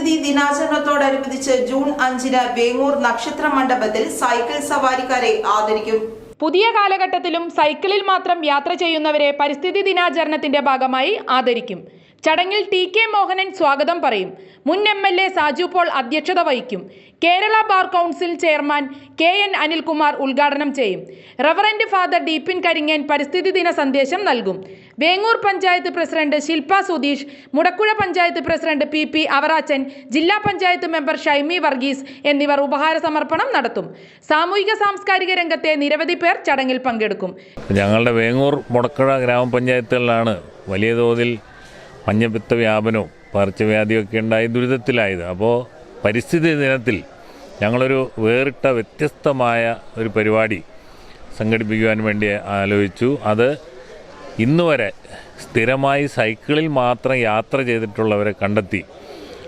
പരിസ്ഥിതി ദിനാചരണത്തോടനുബന്ധിച്ച് ജൂൺ അഞ്ചിന് വേങ്ങൂർ നക്ഷത്ര മണ്ഡപത്തിൽ സൈക്കിൾ സവാരിക്കാരെ ആദരിക്കും. പുതിയ കാലഘട്ടത്തിലും സൈക്കിളിൽ മാത്രം യാത്ര ചെയ്യുന്നവരെ പരിസ്ഥിതി ദിനാചരണത്തിന്റെ ഭാഗമായി ആദരിക്കും. ചടങ്ങിൽ ടി കെ മോഹനൻ സ്വാഗതം പറയും. മുൻ M L A Saju Paul അധ്യക്ഷത വഹിക്കും. Kerala bar council chairman K N Anilkumar ഉദ്ഘാടനം ചെയ്യും. റവറൻഡ് ഫാദർ ഡീപിൻ കരിങ്ങൻ പരിസ്ഥിതി ദിന സന്ദേശം നൽകും. Vengoor panchayat president Shilpa Sudheesh Mudakkuzha panchayat president P P Avarachan ജില്ലാ പഞ്ചായത്ത് മെമ്പർ ഷൈമി വർഗീസ് എന്നിവർ ഉപഹാര സമർപ്പണം നടത്തും. സാമൂഹിക സാംസ്കാരിക രംഗത്തെ നിരവധി പേർ ചടങ്ങിൽ പങ്കെടുക്കും. ഞങ്ങളുടെ വേങ്ങൂർ മുടക്കുഴ ഗ്രാമപഞ്ചായത്തുകളിലാണ് വലിയ തോതിൽ മഞ്ഞപ്പിത്ത വ്യാപനവും പകർച്ചവ്യാധിയൊക്കെ ഉണ്ടായി ദുരിതത്തിലായത്. അപ്പോൾ പരിസ്ഥിതി ദിനത്തിൽ ഞങ്ങളൊരു വേറിട്ട വ്യത്യസ്തമായ ഒരു പരിപാടി സംഘടിപ്പിക്കുവാൻ വേണ്ടി ആലോചിച്ചു. അത് ഇന്ന് വരെ സ്ഥിരമായി സൈക്കിളിൽ മാത്രം യാത്ര ചെയ്തിട്ടുള്ളവരെ കണ്ടെത്തി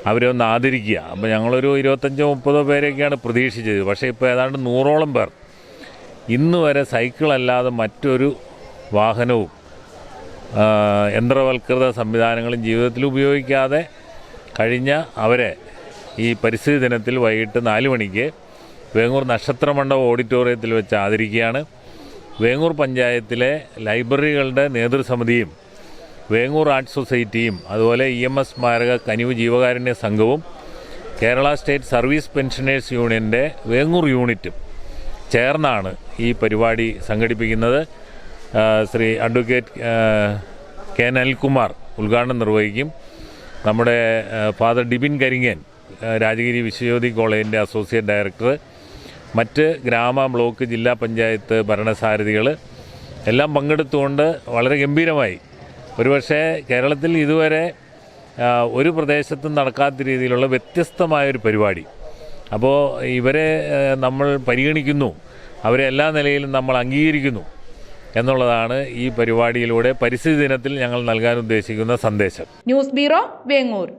അവരെ ഒന്ന് ആദരിക്കുക. അപ്പോൾ ഞങ്ങളൊരു ഇരുപത്തഞ്ചോ മുപ്പതോ പേരെയൊക്കെയാണ് പ്രതീക്ഷിച്ചത്. പക്ഷേ ഇപ്പോൾ ഏതാണ്ട് നൂറോളം പേർ ഇന്ന് വരെ സൈക്കിളല്ലാതെ മറ്റൊരു വാഹനവും യന്ത്രവൽകൃത സംവിധാനങ്ങളും ജീവിതത്തിൽ ഉപയോഗിക്കാതെ കഴിഞ്ഞ അവരെ ഈ പരിസ്ഥിതി ദിനത്തിൽ വൈകിട്ട് നാല് മണിക്ക് വേങ്ങൂർ നക്ഷത്ര മണ്ഡപം ഓഡിറ്റോറിയത്തിൽ വെച്ച് ആദരിക്കുകയാണ്. വേങ്ങൂർ പഞ്ചായത്തിലെ ലൈബ്രറികളുടെ നേതൃസമിതിയും വേങ്ങൂർ ആർട്ട് സൊസൈറ്റിയും അതുപോലെ ഇ എം എസ് സ്മാരക കനിവ് ജീവകാരുണ്യ സംഘവും കേരള സ്റ്റേറ്റ് സർവീസ് പെൻഷനേഴ്സ് യൂണിയന്റെ വേങ്ങൂർ യൂണിറ്റും ചേർന്നാണ് ഈ പരിപാടി സംഘടിപ്പിക്കുന്നത്. ശ്രീ അഡ്വക്കേറ്റ് കെ അനിൽകുമാർ ഉദ്ഘാടനം നിർവഹിക്കും. നമ്മുടെ ഫാദർ ഡിബിൻ കരിങ്ങൻ രാജഗിരി വിശ്വജ്യോതി കോളേജിന്റെ അസോസിയേറ്റ് ഡയറക്ടർ മറ്റ് ഗ്രാമ ബ്ലോക്ക് ജില്ലാ പഞ്ചായത്ത് ഭരണസാരഥികൾ എല്ലാം പങ്കെടുത്തുകൊണ്ട് വളരെ ഗംഭീരമായി. ഒരുപക്ഷെ കേരളത്തിൽ ഇതുവരെ ഒരു പ്രദേശത്തും നടക്കാത്ത രീതിയിലുള്ള വ്യത്യസ്തമായൊരു പരിപാടി. അപ്പോൾ ഇവരെ നമ്മൾ പരിഗണിക്കുന്നു. അവരെ എല്ലാ നിലയിലും നമ്മൾ അംഗീകരിക്കുന്നു. എന്നുള്ളതാണ് ഈ പരിപാടിയിലൂടെ പരിസ്ഥിതി ദിനത്തിൽ ഞങ്ങൾ നൽകാൻ ഉദ്ദേശിക്കുന്ന സന്ദേശം. News bureau Vengoor.